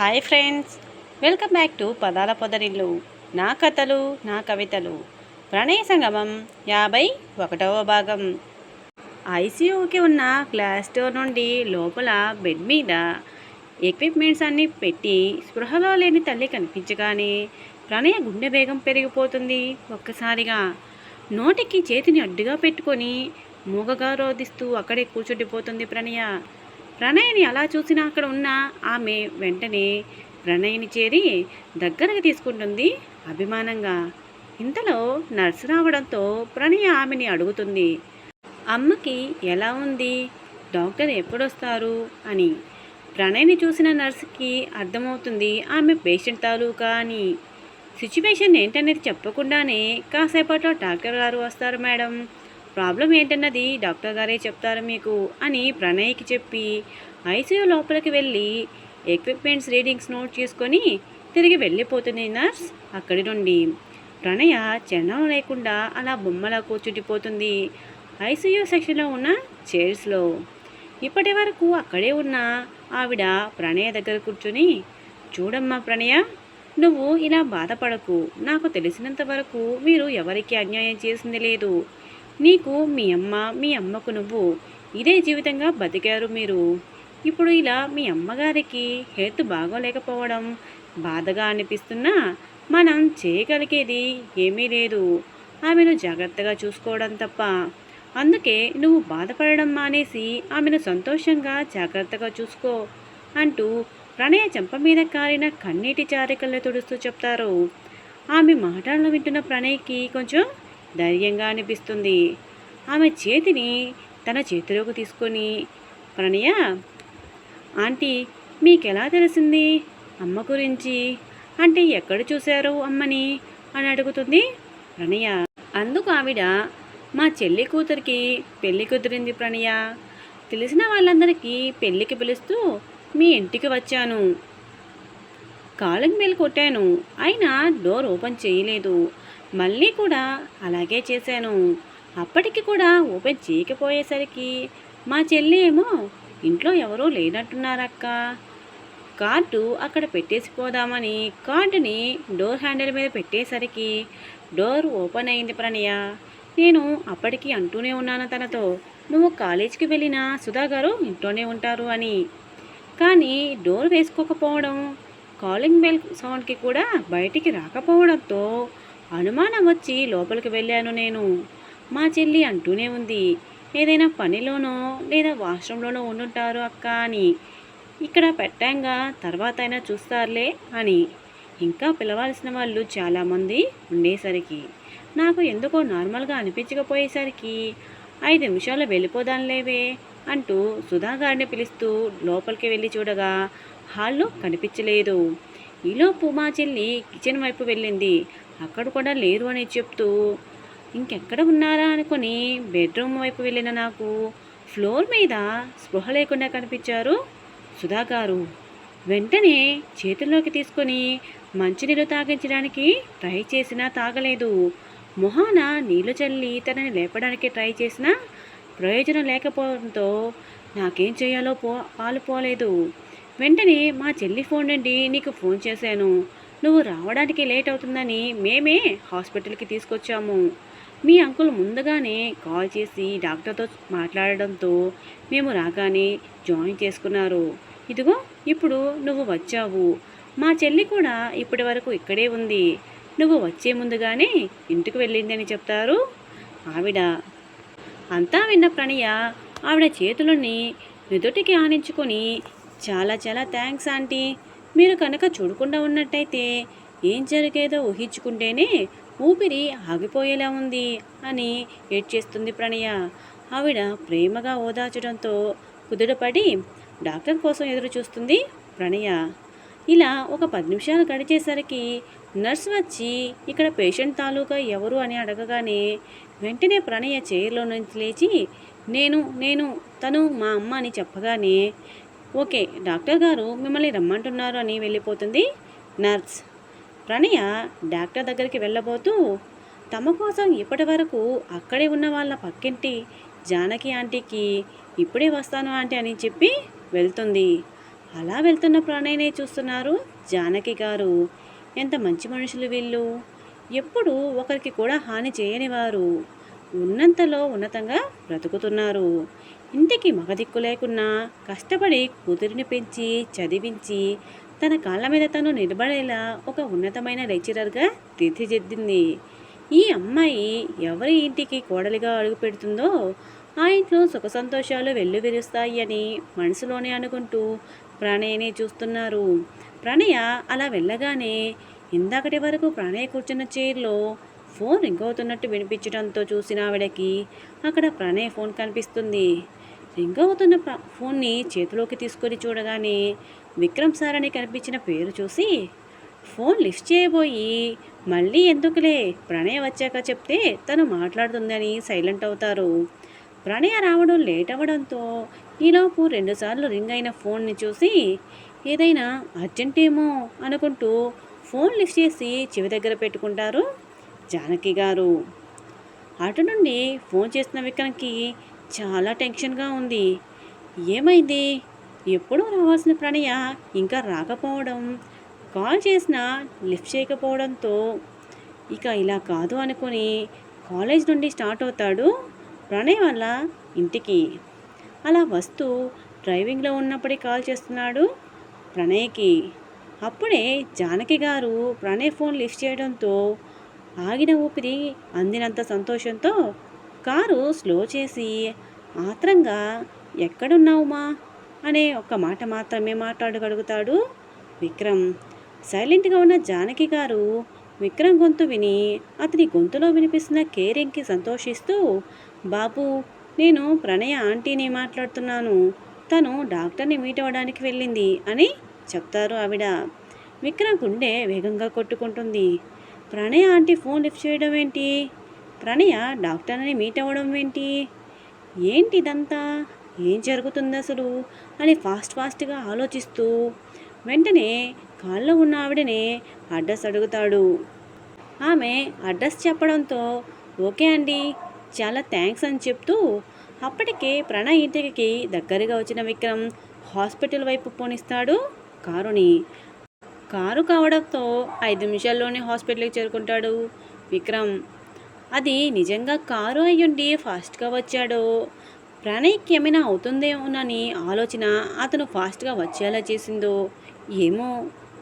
Hi friends. Welcome back to పదాల పొదరిల్లు. నా కథలు నా కవితలు. ప్రణయ సంగమం యాభై ఒకటవ భాగం. ఐసీయూకి ఉన్న గ్లాస్ డోర్ నుండి లోపల బెడ్ మీద ఎక్విప్మెంట్స్ అన్నీ పెట్టి స్పృహలో లేని తల్లి కనిపించగానే ప్రణయ గుండె వేగం పెరిగిపోతుంది ఒక్కసారిగా. నోటికి చేతిని అడ్డుగా పెట్టుకొని మూగగా రోధిస్తూ అక్కడే కూర్చుండిపోతుంది ప్రణయ. ప్రణయ్ని అలా చూసినా అక్కడ ఉన్న ఆమె వెంటనే ప్రణయ్ని చేరి దగ్గరకు తీసుకుంటుంది అభిమానంగా. ఇంతలో నర్సు రావడంతో ప్రణయ ఆమెని అడుగుతుంది. అమ్మకి ఎలా ఉంది? డాక్టర్ ఎప్పుడొస్తారు? అని. ప్రణయ్ని చూసిన నర్సుకి అర్థమవుతుంది ఆమె పేషెంట్ తాలూకా అని. సిచ్యువేషన్ ఏంటనేది చెప్పకుండానే కాసేపట్లో డాక్టర్ గారు వస్తారు మేడం. ప్రాబ్లం ఏంటన్నది డాక్టర్ గారే చెప్తారు మీకు అని ప్రణయ్కి చెప్పి ఐసీయూ లోపలికి వెళ్ళి ఎక్విప్మెంట్స్ రీడింగ్స్ నోట్ చేసుకొని తిరిగి వెళ్ళిపోతుంది నర్స్ అక్కడి నుండి. ప్రణయ చలనం లేకుండా అలా బొమ్మలా కూర్చుండిపోతుంది ఐసీయూ సెక్షన్లో ఉన్న చైర్స్లో. ఇప్పటి వరకు అక్కడే ఉన్న ఆవిడ ప్రణయ దగ్గర కూర్చొని చూడమ్మా ప్రణయ నువ్వు ఇలా బాధపడకు. నాకు తెలిసినంత వరకు మీరు ఎవరికి అన్యాయం చేసింది లేదు. నీకు మీ అమ్మ మీ అమ్మకు నువ్వు ఇదే జీవితంగా బతికారు మీరు. ఇప్పుడు ఇలా మీ అమ్మగారికి హెల్త్ బాగోలేకపోవడం బాధగా అనిపిస్తున్నా మనం చేయగలిగేది ఏమీ లేదు. ఆమెను జాగ్రత్తగా చూసుకోవడం తప్ప. అందుకే నువ్వు బాధపడడం మానేసి ఆమెను సంతోషంగా జాగ్రత్తగా చూసుకో అంటూ ప్రణయ చెంప మీద కారిన కన్నీటి చారికల్ని తుడుస్తూ చెప్తారు. ఆమె మాటలను వింటున్న ప్రణయ్కి కొంచెం ధైర్యంగా అనిపిస్తుంది. ఆమె చేతిని తన చేతిలోకి తీసుకొని ప్రణయ ఆంటీ మీకెలా తెలిసింది? అమ్మ గురించి? అంటే ఎక్కడ చూశారు అమ్మని? అని అడుగుతుంది ప్రణయ. అందుకు ఆవిడ మా చెల్లి కూతురికి పెళ్ళి కుదిరింది ప్రణయ. తెలిసిన వాళ్ళందరికీ పెళ్ళికి పిలుస్తూ మీ ఇంటికి వచ్చాను. కాలింగ్ బెల్ కొట్టాను. అయినా డోర్ ఓపెన్ చేయలేదు. మళ్ళీ కూడా అలాగే చేశాను. అప్పటికి కూడా ఓపెన్ చేయకపోయేసరికి మా చెల్లి ఏమో ఇంట్లో ఎవరూ లేనట్టున్నారక్క. కార్డు అక్కడ పెట్టేసిపోదామని కార్డుని డోర్ హ్యాండిల్ మీద పెట్టేసరికి డోర్ ఓపెన్ అయింది ప్రణయ. నేను అప్పటికి అంటూనే ఉన్నాను తనతో. నువ్వు కాలేజీకి వెళ్ళినా సుధా గారు ఇంట్లోనే ఉంటారు అని. కానీ డోర్ వేసుకోకపోవడం కాలింగ్ బెల్ సౌండ్కి కూడా బయటికి రాకపోవడంతో అనుమానం వచ్చి లోపలికి వెళ్ళాను నేను. మా చెల్లి అంటూనే ఉంది ఏదైనా పనిలోనో లేదా వాష్రూమ్లోనో ఉండుంటారు అక్క అని. ఇక్కడ పెట్టాంగా తర్వాత అయినా చూస్తారులే అని. ఇంకా పిలవాల్సిన వాళ్ళు చాలామంది ఉండేసరికి నాకు ఎందుకో నార్మల్గా అనిపించకపోయేసరికి ఐదు నిమిషాలు వెళ్ళిపోదాంలేవే అంటూ సుధా గారిని పిలుస్తూ లోపలికి వెళ్ళి చూడగా హాల్లో కనిపించలేదు. ఈలోపు మా చెల్లి కిచెన్ వైపు వెళ్ళింది. అక్కడ కూడా లేరు అని చెప్తూ ఇంకెక్కడ ఉన్నారా? అనుకొని బెడ్రూమ్ వైపు వెళ్ళిన నాకు ఫ్లోర్ మీద స్పృహ లేకుండా కనిపించారు సుధా గారు. వెంటనే చేతుల్లోకి తీసుకొని మంచినీళ్ళు తాగించడానికి ట్రై చేసినా తాగలేదు. మొహాన నీళ్ళు చల్లి తనని లేపడానికి ట్రై చేసినా ప్రయోజనం లేకపోవడంతో నాకేం చేయాలో పో పాలు పోలేదు. వెంటనే మా చెల్లి ఫోన్ నుండి నీకు ఫోన్ చేశాను. నువ్వు రావడానికి లేట్ అవుతుందని మేమే హాస్పిటల్కి తీసుకొచ్చాము. మీ అంకుల్ ముందుగానే కాల్ చేసి డాక్టర్తో మాట్లాడడంతో మేము రాగానే జాయిన్ చేసుకున్నారు. ఇదిగో ఇప్పుడు నువ్వు వచ్చావు. మా చెల్లి కూడా ఇప్పటి వరకు ఇక్కడే ఉంది. నువ్వు వచ్చే ముందుగానే ఇంటికి వెళ్ళిందని చెప్తారు. ఆవిడ అంతా విన్న ప్రణయ ఆవిడ చేతులని నుదుటికి ఆనించుకొని చాలా చాలా థ్యాంక్స్ ఆంటీ. మీరు కనుక చూడకుండా ఉన్నట్టయితే ఏం జరిగేదో ఊహించుకుంటేనే ఊపిరి ఆగిపోయేలా ఉంది అని ఏడ్చేస్తుంది ప్రణయ. ఆవిడ ప్రేమగా ఓదార్చడంతో కుదుటపడి డాక్టర్ కోసం ఎదురు చూస్తుంది ప్రణయ. ఇలా ఒక పది నిమిషాలు గడిచేసరికి నర్స్ వచ్చి ఇక్కడ పేషెంట్ తాలూకా ఎవరు అని అడగగానే వెంటనే ప్రణయ చైర్లో నుంచి లేచి నేను నేను తను మా అమ్మ అని చెప్పగానే ఓకే డాక్టర్ గారు మిమ్మల్ని రమ్మంటున్నారు అని వెళ్ళిపోతుంది నర్స్. ప్రణయ డాక్టర్ దగ్గరికి వెళ్ళబోతూ తమ కోసం ఇప్పటి వరకు అక్కడే ఉన్న వాళ్ళ పక్కింటి జానకి ఆంటీకి ఇప్పుడే వస్తాను ఆంటీ అని చెప్పి వెళ్తుంది. అలా వెళ్తున్న ప్రణయనే చూస్తున్నారు జానకి గారు. ఎంత మంచి మనుషులు వీళ్ళు. ఎప్పుడు ఒకరికి కూడా హాని చేయని వారు ఉన్నంతలో ఉన్నతంగా బ్రతుకుతున్నారు. ఇంటికి మగదిక్కు లేకున్నా కష్టపడి కూతురిని పెంచి చదివించి తన కాళ్ళ మీద తను నిలబడేలా ఒక ఉన్నతమైన లెక్చరర్గా తీర్చిదిద్దింది. ఈ అమ్మాయి ఎవరి ఇంటికి కోడలిగా అడుగు పెడుతుందో ఆ ఇంట్లో సుఖ సంతోషాలు వెల్లువిరుస్తాయి అని మనసులోనే అనుకుంటూ ప్రణయ్ని చూస్తున్నారు. ప్రణయ అలా వెళ్ళగానే ఇందాకటి వరకు ప్రణయ కూర్చున్న చైర్లో ఫోన్ రింగ్ అవుతున్నట్టు వినిపించడంతో చూసిన ఆవిడకి అక్కడ ప్రణయ్ ఫోన్ కనిపిస్తుంది. రింగ్ అవుతున్న ఫోన్ని చేతిలోకి తీసుకొని చూడగానే విక్రమ్ సార్ అని కనిపించిన పేరు చూసి ఫోన్ లిఫ్ట్ చేయబోయి మళ్ళీ ఎందుకులే? ప్రణయ వచ్చాక చెప్తే తను మాట్లాడుతుందని సైలెంట్ అవుతారు. ప్రణయ రావడం లేట్ అవ్వడంతో ఈలోపు రెండుసార్లు రింగ్ అయిన ఫోన్ని చూసి ఏదైనా అర్జెంట్ ఏమో అనుకుంటూ ఫోన్ లిఫ్ట్ చేసి చెవి దగ్గర పెట్టుకుంటారు జానకి గారు. అటు నుండి ఫోన్ చేసిన విక్రమ్కి చాలా టెన్షన్గా ఉంది. ఏమైంది? ఎప్పుడూ రావాల్సిన ప్రణయ ఇంకా రాకపోవడం కాల్ చేసినా లిఫ్ట్ చేయకపోవడంతో ఇక ఇలా కాదు అనుకొని కాలేజ్ నుండి స్టార్ట్ అవుతాడు ప్రణయ్ వల్ల ఇంటికి. అలా వస్తూ డ్రైవింగ్లో ఉన్నప్పుడే కాల్ చేస్తున్నాడు ప్రణయ్కి. అప్పుడే జానకి గారు ప్రణయ్ ఫోన్ లిఫ్ట్ చేయడంతో ఆగిన ఊపిరి అందినంత సంతోషంతో కారు స్లో చేసి ఆత్రంగా ఎక్కడున్నావుమా? అనే ఒక్క మాట మాత్రమే మాట్లాడగలుగుతాడు విక్రమ్. సైలెంట్గా ఉన్న జానకి గారు విక్రమ్ గొంతు విని అతని గొంతులో వినిపిస్తున్న కేరింగ్కి సంతోషిస్తూ బాబు నేను ప్రణయ ఆంటీని మాట్లాడుతున్నాను. తను డాక్టర్ని మీట్ అవ్వడానికి వెళ్ళింది అని చెప్తారు ఆవిడ. విక్రమ్ గుండె వేగంగా కొట్టుకుంటుంది. ప్రణయ ఆంటీ ఫోన్ లిఫ్ట్ చేయడం ఏంటి? ప్రణయ డాక్టర్ని మీట్ అవ్వడం ఏంటి? ఏంటి ఇదంతా ఏం జరుగుతుంది అసలు అని ఫాస్ట్ ఫాస్ట్గా ఆలోచిస్తూ వెంటనే కాల్లో ఉన్న ఆవిడనే అడ్రస్ అడుగుతాడు. ఆమె అడ్రస్ చెప్పడంతో ఓకే అండి చాలా థ్యాంక్స్ అని చెప్తూ అప్పటికే ప్రణయ్ ఇంటికి దగ్గరగా వచ్చిన విక్రమ్ హాస్పిటల్ వైపు పోనిస్తాడు కారుని. కారు కావడంతో ఐదు నిమిషాల్లోనే హాస్పిటల్కి చేరుకుంటాడు విక్రమ్. అది నిజంగా కారు అయ్యుండి ఫాస్ట్గా వచ్చాడో? ప్రణయ్కి ఏమైనా అవుతుందేమోనని ఆలోచన అతను ఫాస్ట్గా వచ్చేలా చేసిందో? ఏమో?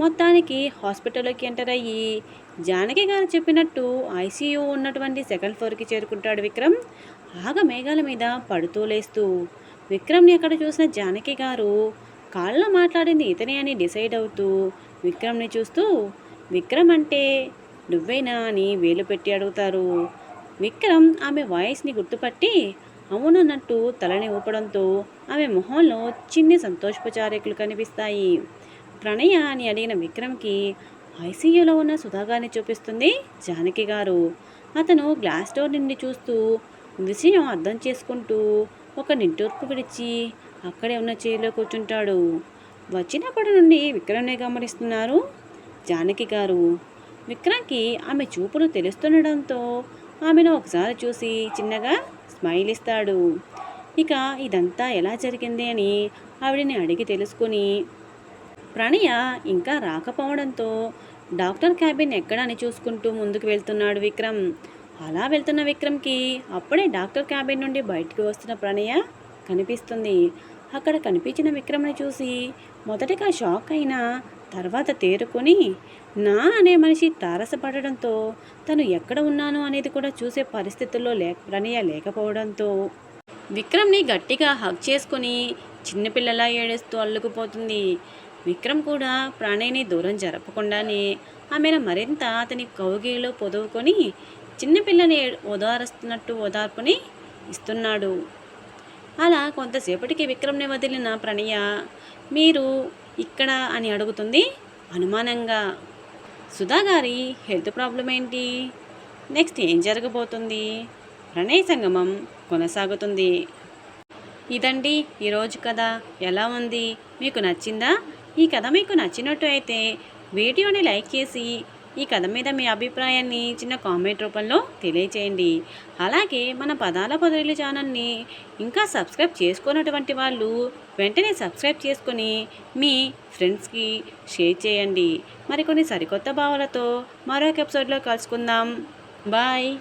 మొత్తానికి హాస్పిటల్లోకి ఎంటర్ అయ్యి జానకి గారు చెప్పినట్టు ఐసీయూ ఉన్నటువంటి సెకండ్ ఫ్లోర్కి చేరుకుంటాడు విక్రమ్. ఆగ మేఘాల మీద పడుతూ లేస్తూ విక్రమ్ని ఎక్కడ చూసిన జానకి గారు కాళ్ళలో మాట్లాడింది ఇతనే అని డిసైడ్ అవుతూ విక్రమ్ని చూస్తూ విక్రమ్ అంటే నువ్వేనా అని వేలు పెట్టి అడుగుతారు. విక్రమ్ ఆమె వాయిస్ని గుర్తుపట్టి అవునన్నట్టు తలని ఊపడంతో ఆమె మొహంలో చిన్ని సంతోషపు చారేకులు కనిపిస్తాయి. ప్రణయ అని అడిగిన విక్రమ్కి ఐసీయూలో ఉన్న సుధాగారిని చూపిస్తుంది జానకి గారు. అతను గ్లాస్ డోర్ నుండి చూస్తూ విషయం అర్థం చేసుకుంటూ ఒక నిట్టూర్పు విడిచి అక్కడే ఉన్న చైర్లో కూర్చుంటాడు. వచ్చినప్పటి నుండి విక్రమ్నే గమనిస్తున్నారు జానకి గారు. విక్రమ్కి ఆమె చూపును తెలుస్తుండడంతో ఆమెను ఒకసారి చూసి చిన్నగా స్మైల్ ఇస్తాడు. ఇక ఇదంతా ఎలా జరిగింది అని ఆవిడని అడిగి తెలుసుకుని ప్రణయ ఇంకా రాకపోవడంతో డాక్టర్ క్యాబిన్ ఎక్కడ అని చూసుకుంటూ ముందుకు వెళ్తున్నాడు విక్రమ్. అలా వెళ్తున్న విక్రమ్కి అప్పుడే డాక్టర్ క్యాబిన్ నుండి బయటికి వస్తున్న ప్రణయ కనిపిస్తుంది. అక్కడ కనిపించిన విక్రమ్ని చూసి మొదటగా షాక్ అయినా తర్వాత తేరుకొని నా అనే మనిషి తారసపడడంతో తను ఎక్కడ ఉన్నాను అనేది కూడా చూసే పరిస్థితుల్లో లేక ప్రణయ లేకపోవడంతో విక్రమ్ని గట్టిగా హగ్ చేసుకుని చిన్నపిల్లలా ఏడేస్తూ అల్లుకుపోతుంది. విక్రమ్ కూడా ప్రణయ్ని దూరం జరపకుండానే ఆమెను మరింత అతని కౌగిలో పొదువుకొని చిన్నపిల్లని ఓదారుస్తున్నట్టు ఓదార్పుని ఇస్తున్నాడు. అలా కొంతసేపటికి విక్రమ్ని వదిలిన ప్రణయ మీరు ఇక్కడ అని అడుగుతుంది అనుమానంగా. సుధా గారి హెల్త్ ప్రాబ్లం ఏంటి? నెక్స్ట్ ఏం జరగబోతుంది? ప్రణయ సంగమం కొనసాగుతుంది. ఇదండి ఈరోజు కథ. ఎలా ఉంది? మీకు నచ్చిందా? ఈ కథ మీకు నచ్చినట్టు అయితే వీడియోని లైక్ చేసి ఈ కథ మీద మీ అభిప్రాయాన్ని చిన్న కామెంట్ రూపంలో తెలియచేయండి. అలాగే మన పదాల పదవులు ఛానల్ని ఇంకా సబ్స్క్రైబ్ చేసుకున్నటువంటి వాళ్ళు వెంటనే సబ్స్క్రైబ్ చేసుకొని మీ ఫ్రెండ్స్కి షేర్ చేయండి. మరికొన్ని సరికొత్త భావాలతో మరొక ఎపిసోడ్లో కలుసుకుందాం. బాయ్.